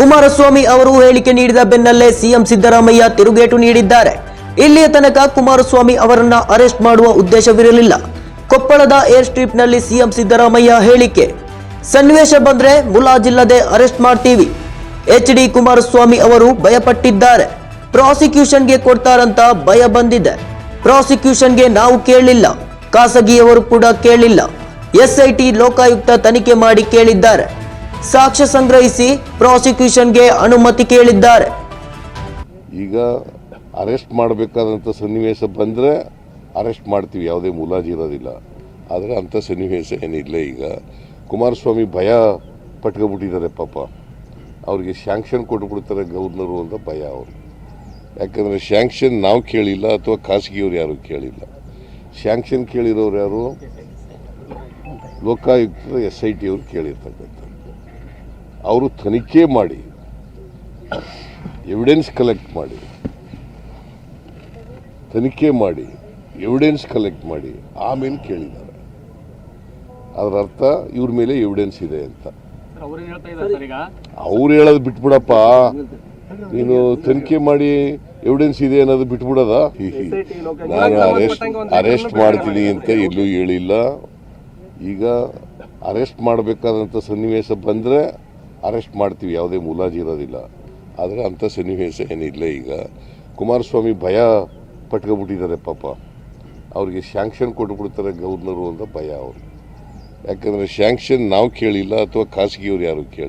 ಕುಮಾರಸ್ವಾಮಿ ಅವರು ಹೇಳಿಕೆ ನೀಡಿದ ಬೆನ್ನಲ್ಲೇ ಸಿಎಂ ಸಿದ್ದರಾಮಯ್ಯ ತಿರುಗೇಟು ನೀಡಿದ್ದಾರೆ. ಇಲ್ಲಿಯ ತನಕ ಕುಮಾರಸ್ವಾಮಿ ಅವರನ್ನ ಅರೆಸ್ಟ್ ಮಾಡುವ ಉದ್ದೇಶವಿರಲಿಲ್ಲ. ಕೊಪ್ಪಳದ ಏರ್ ಸ್ಟ್ರಿಪ್ನಲ್ಲಿ ಸಿಎಂ ಸಿದ್ದರಾಮಯ್ಯ ಹೇಳಿಕೆ. ಸನ್ನಿವೇಶ ಬಂದ್ರೆ ಮುಲಾಜಿಲ್ಲದೆ ಅರೆಸ್ಟ್ ಮಾಡ್ತೀವಿ. ಎಚ್ ಡಿ ಕುಮಾರಸ್ವಾಮಿ ಅವರು ಭಯಪಟ್ಟಿದ್ದಾರೆ. ಪ್ರಾಸಿಕ್ಯೂಷನ್ಗೆ ಕೊಡ್ತಾರಂತ ಭಯ ಬಂದಿದೆ. ಪ್ರಾಸಿಕ್ಯೂಷನ್ಗೆ ನಾವು ಕೇಳಲಿಲ್ಲ. ಖಾಸಗಿಯವರು ಕೂಡ ಕೇಳಿಲ್ಲ. ಎಸ್ಐಟಿ ಲೋಕಾಯುಕ್ತ ತನಿಖೆ ಮಾಡಿ ಕೇಳಿದ್ದಾರೆ. ಸಾಕ್ಷ್ಯ ಸಂಗ್ರಹಿಸಿ ಪ್ರಾಸಿಕ್ಯೂಷನ್ಗೆ ಅನುಮತಿ ಕೇಳಿದ್ದಾರೆ. ಈಗ ಅರೆಸ್ಟ್ ಮಾಡಬೇಕಾದಂಥ ಸನ್ನಿವೇಶ ಬಂದರೆ ಅರೆಸ್ಟ್ ಮಾಡ್ತೀವಿ, ಯಾವುದೇ ಮುಲಾಜಿ ಇರೋದಿಲ್ಲ. ಆದರೆ ಅಂಥ ಸನ್ನಿವೇಶ ಏನಿಲ್ಲ ಈಗ. ಕುಮಾರಸ್ವಾಮಿ ಭಯ ಪಟ್ಕೊಬಿಟ್ಟಿದ್ದಾರೆ ಪಾಪ. ಅವ್ರಿಗೆ ಶ್ಯಾಂಕ್ಷನ್ ಕೊಟ್ಬಿಡ್ತಾರೆ ಗವರ್ನರು ಅಂತ ಭಯ ಅವರು. ಯಾಕಂದರೆ ಶ್ಯಾಂಕ್ಷನ್ ನಾವು ಕೇಳಿಲ್ಲ ಅಥವಾ ಖಾಸಗಿಯವ್ರು ಯಾರು ಕೇಳಿಲ್ಲ. ಶ್ಯಾಂಕ್ಷನ್ ಕೇಳಿರೋರು ಯಾರು? ಲೋಕಾಯುಕ್ತ ಎಸ್ ಐ ಟಿ ಅವರು ಕೇಳಿರ್ತಕ್ಕಂಥ ಅವರು ತನಿಖೆ ಮಾಡಿ ಎವಿಡೆನ್ಸ್ ಕಲೆಕ್ಟ್ ಮಾಡಿ ತನಿಖೆ ಮಾಡಿ ಎವಿಡೆನ್ಸ್ ಕಲೆಕ್ಟ್ ಮಾಡಿ ಆಮೇಲೆ ಕೇಳಿದ್ದಾರೆ. ಅದರ ಅರ್ಥ ಇವ್ರ ಮೇಲೆ ಎವಿಡೆನ್ಸ್ ಇದೆ ಅಂತ. ಅವ್ರು ಹೇಳೋದು ಬಿಟ್ಬಿಡಪ್ಪ. ನೀನು ತನಿಖೆ ಮಾಡಿ ಎವಿಡೆನ್ಸ್ ಇದೆ ಅನ್ನೋದು ಬಿಟ್ಬಿಡದ? ನಾನು ಅರೆಸ್ಟ್ ಅರೆಸ್ಟ್ ಮಾಡ್ತೀನಿ ಅಂತ ಎಲ್ಲೂ ಹೇಳಿಲ್ಲ. ಈಗ ಅರೆಸ್ಟ್ ಮಾಡಬೇಕಾದಂಥ ಸನ್ನಿವೇಶ ಬಂದರೆ ಅರೆಸ್ಟ್ ಮಾಡ್ತೀವಿ, ಯಾವುದೇ ಮುಲಾಜಿ ಇರೋದಿಲ್ಲ. ಆದರೆ ಅಂಥ ಸನ್ನಿವೇಶ ಏನಿಲ್ಲ ಈಗ. ಕುಮಾರಸ್ವಾಮಿ ಭಯ ಪಟ್ಕೊಬಿಟ್ಟಿದ್ದಾರೆ ಪಾಪ. ಅವ್ರಿಗೆ ಶ್ಯಾಂಕ್ಷನ್ ಕೊಟ್ಬಿಡ್ತಾರೆ ಗವರ್ನರು ಅಂತ ಭಯ ಅವರು. ಯಾಕಂದರೆ ಶ್ಯಾಂಕ್ಷನ್ ನಾವು ಕೇಳಿಲ್ಲ ಅಥವಾ ಖಾಸಗಿಯವ್ರು ಯಾರು ಕೇಳಿಲ್ಲ